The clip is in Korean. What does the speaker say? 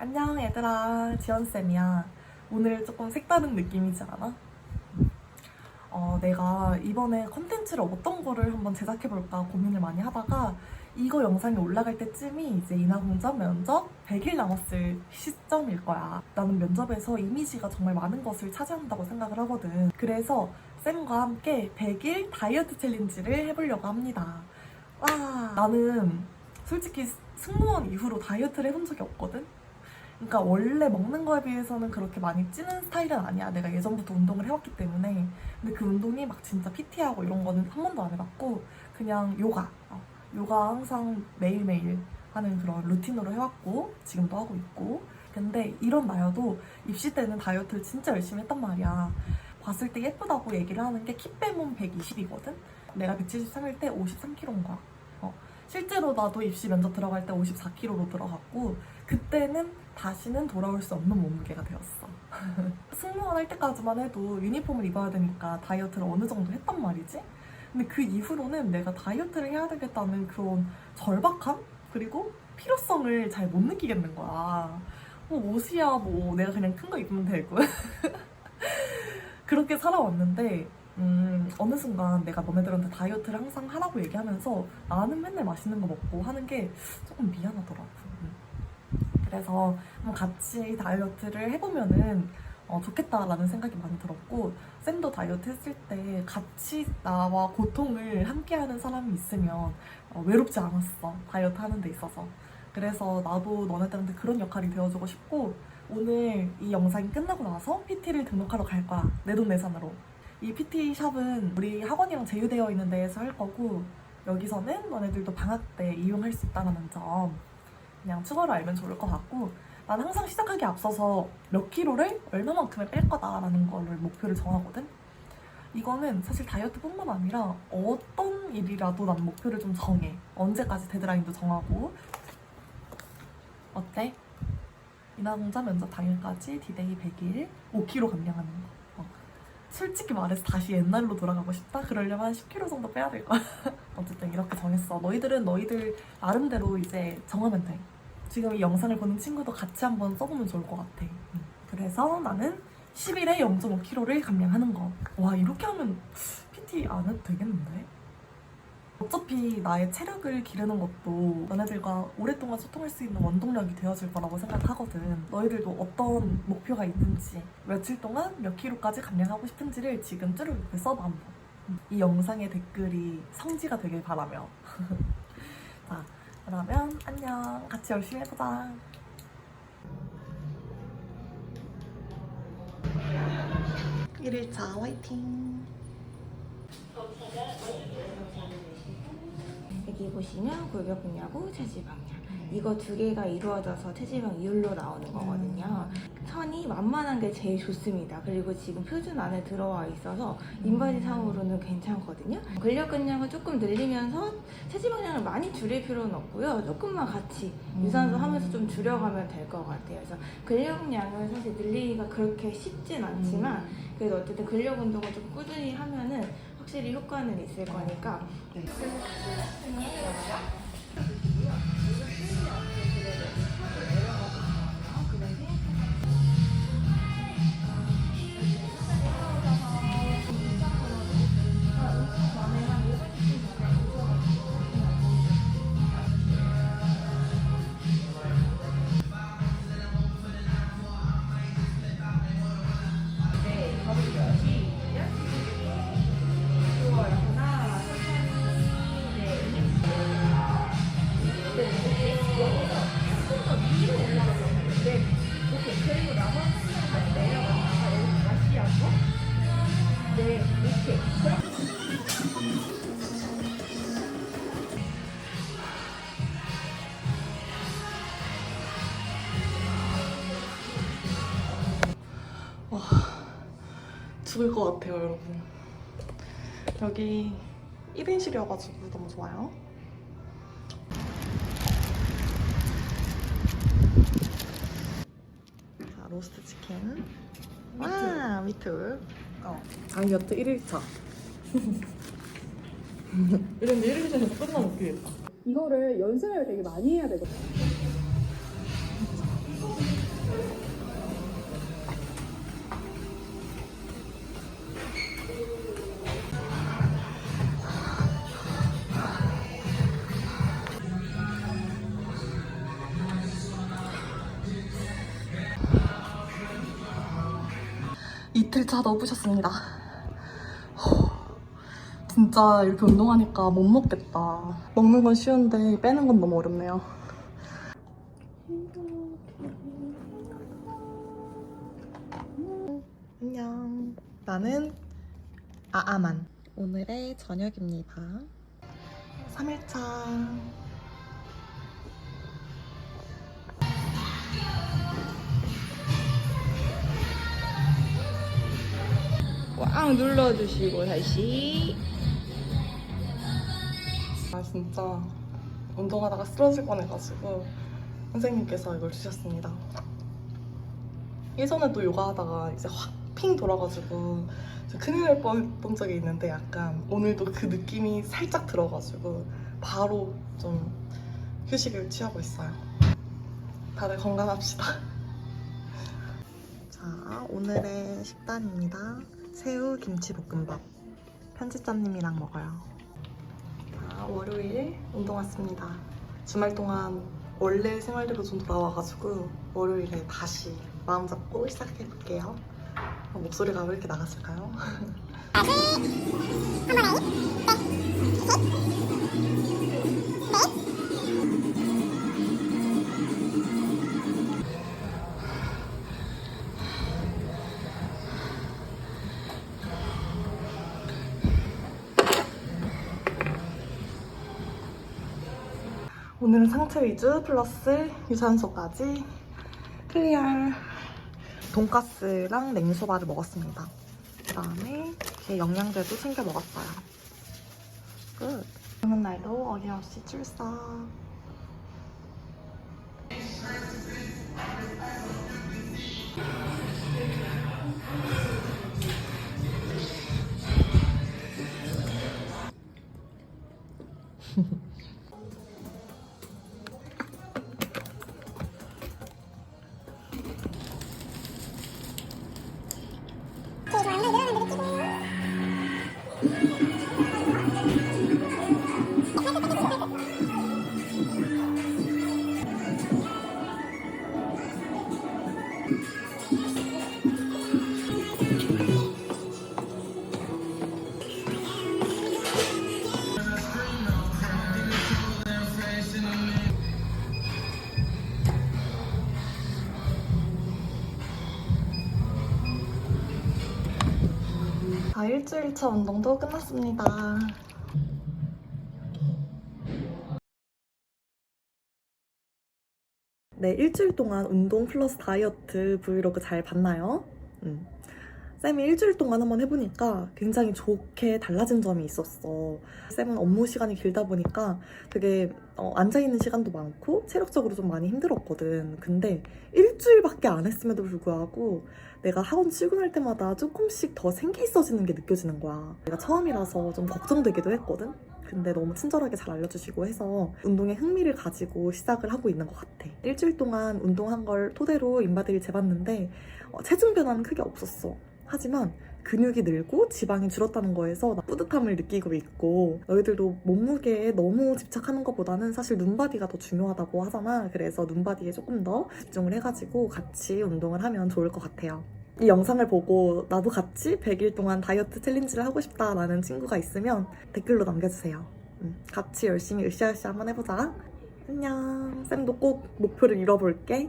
안녕 얘들아 지연쌤이야 오늘 조금 색다른 느낌이지 않아? 어, 내가 이번에 컨텐츠를 어떤 거를 한번 제작해볼까 고민을 많이 하다가 이거 영상이 올라갈 때쯤이 이제 인하공전 면접 100일 남았을 시점일 거야. 나는 면접에서 이미지가 정말 많은 것을 차지한다고 생각을 하거든. 그래서 쌤과 함께 100일 다이어트 챌린지를 해보려고 합니다. 와, 나는 솔직히 승무원 이후로 다이어트를 해본 적이 없거든? 그러니까 원래 먹는 거에 비해서는 그렇게 많이 찌는 스타일은 아니야. 내가 예전부터 운동을 해왔기 때문에. 근데 그 운동이 막 진짜 PT하고 이런 거는 한 번도 안 해봤고 그냥 요가. 어, 요가 항상 매일매일 하는 그런 루틴으로 해왔고 지금도 하고 있고. 근데 이런 나여도 입시 때는 다이어트를 진짜 열심히 했단 말이야. 봤을 때 예쁘다고 얘기를 하는 게 키 빼면 120이거든? 내가 173일 때 53kg인 거야. 어, 실제로 나도 입시 면접 들어갈 때 54kg로 들어갔고 그때는 다시는 돌아올 수 없는 몸무게가 되었어. 승무원 할 때까지만 해도 유니폼을 입어야 되니까 다이어트를 어느 정도 했단 말이지. 근데 그 이후로는 내가 다이어트를 해야 되겠다는 그런 절박함? 그리고 필요성을 잘 못 느끼겠는 거야. 뭐 옷이야 뭐 내가 그냥 큰 거 입으면 되고. 그렇게 살아왔는데 음, 어느 순간 내가 너네들한테 다이어트를 항상 하라고 얘기하면서 나는 맨날 맛있는 거 먹고 하는 게 조금 미안하더라고. 음. 그래서 한번 같이 다이어트를 해보면은 어, 좋겠다라는 생각이 많이 들었고 쌤도 다이어트 했을 때 같이 나와 고통을 함께하는 사람이 있으면 어, 외롭지 않았어 다이어트 하는 데 있어서 그래서 나도 너네들한테 그런 역할이 되어주고 싶고 오늘 이 영상이 끝나고 나서 PT를 등록하러 갈 거야 내 돈 내산으로 이 PT 샵은 우리 학원이랑 제휴되어 있는 데에서 할 거고 여기서는 너네들도 방학 때 이용할 수 있다는 점 그냥 추가로 알면 좋을 것 같고 난 항상 시작하기 앞서서 몇 킬로를 얼마만큼을 뺄 거다라는 거를 목표를 정하거든 이거는 사실 다이어트뿐만 아니라 어떤 일이라도 난 목표를 좀 정해 언제까지 데드라인도 정하고 어때? 인하공자 면접 당일까지 디데이 100일 5kg 감량하는 거 어. 솔직히 말해서 다시 옛날로 돌아가고 싶다? 그러려면 한 10kg 정도 빼야 될 거야 어쨌든 이렇게 정했어 너희들은 너희들 나름대로 이제 정하면 돼 지금 이 영상을 보는 친구도 같이 한번 써보면 좋을 것 같아 음. 그래서 나는 10일에 0.5kg를 감량하는 거 와 이렇게 하면 PT 안 해도 되겠는데? 어차피 나의 체력을 기르는 것도 너네들과 오랫동안 소통할 수 있는 원동력이 되어줄 거라고 생각하거든. 너희들도 어떤 목표가 있는지, 며칠 동안 몇 킬로까지 감량하고 싶은지를 지금 쭈르르 써봐 한번. 이 영상의 댓글이 성지가 되길 바라며. 자, 그러면 안녕. 같이 열심히 해보자. 일일차 화이팅! 여기 보시면 골격 근냐고 체지방량 이거 두 개가 이루어져서 체지방 이율로 나오는 거거든요. 선이 완만한 게 제일 좋습니다. 그리고 지금 표준 안에 들어와 있어서 인바디 상으로는 괜찮거든요. 근력근량을 조금 늘리면서 체지방량을 많이 줄일 필요는 없고요. 조금만 같이 유산소 하면서 좀 줄여가면 될 것 같아요. 그래서 근력량을 사실 늘리기가 그렇게 쉽진 않지만 그래도 어쨌든 근력 운동을 좀 꾸준히 하면은 확실히 효과는 있을 거니까 죽을 것 같아요, 여러분. 여기 1인실이어가지고 너무 좋아요. 자, 로스트 치킨. 와, 미트. 어, 장기여트 1일차. 이런데 1일차에서 끝나면 웃기겠다. 이거를 연습을 되게 많이 해야 되거든 요. 이틀차 넣어보셨습니다. 진짜 이렇게 운동하니까 못 먹겠다. 먹는 건 쉬운데 빼는 건 너무 어렵네요. 안녕. 나는 아아만. 오늘의 저녁입니다. 3일차. 꽉 눌러주시고 다시 아 진짜 운동하다가 쓰러질 뻔해가지고 선생님께서 이걸 주셨습니다. 예전에도 요가하다가 이제 확 핑 돌아가지고 저 큰일 날 뻔했던 적이 있는데 약간 오늘도 그 느낌이 살짝 들어가지고 바로 좀 휴식을 취하고 있어요. 다들 건강합시다. 자 오늘의 식단입니다. 새우 김치볶음밥 편집자님이랑 먹어요. 자, 월요일 운동 왔습니다. 주말 동안 원래 생활대로 좀 돌아와가지고 월요일에 다시 마음 잡고 시작해볼게요. 어, 목소리가 왜 이렇게 나갔을까요? 오늘은 상체 위주 플러스 유산소까지 클리어. 돈가스랑 냉소바를 먹었습니다. 그 다음에 제 영양제도 챙겨 먹었어요. 끝. 오는 날도 어김없이 출석. 일주일 차 운동도 끝났습니다. 네, 일주일 동안 운동 플러스 다이어트 브이로그 잘 봤나요? 음. 쌤이 일주일 동안 한번 해보니까 굉장히 좋게 달라진 점이 있었어. 쌤은 업무 시간이 길다 보니까 되게 어, 앉아있는 시간도 많고 체력적으로 좀 많이 힘들었거든. 근데 일주일밖에 안 했음에도 불구하고 내가 학원 출근할 때마다 조금씩 더 생기 있어지는 게 느껴지는 거야. 내가 처음이라서 좀 걱정되기도 했거든. 근데 너무 친절하게 잘 알려주시고 해서 운동에 흥미를 가지고 시작을 하고 있는 것 같아. 일주일 동안 운동한 걸 토대로 인바디를 재봤는데 어, 체중 변화는 크게 없었어. 하지만 근육이 늘고 지방이 줄었다는 거에서 나 뿌듯함을 느끼고 있고 너희들도 몸무게에 너무 집착하는 것보다는 사실 눈바디가 더 중요하다고 하잖아. 그래서 눈바디에 조금 더 집중을 해가지고 같이 운동을 하면 좋을 것 같아요. 이 영상을 보고 나도 같이 100일 동안 다이어트 챌린지를 하고 싶다라는 친구가 있으면 댓글로 남겨주세요. 음, 같이 열심히 으쌰으쌰 한번 해보자. 안녕. 쌤도 꼭 목표를 이뤄볼게.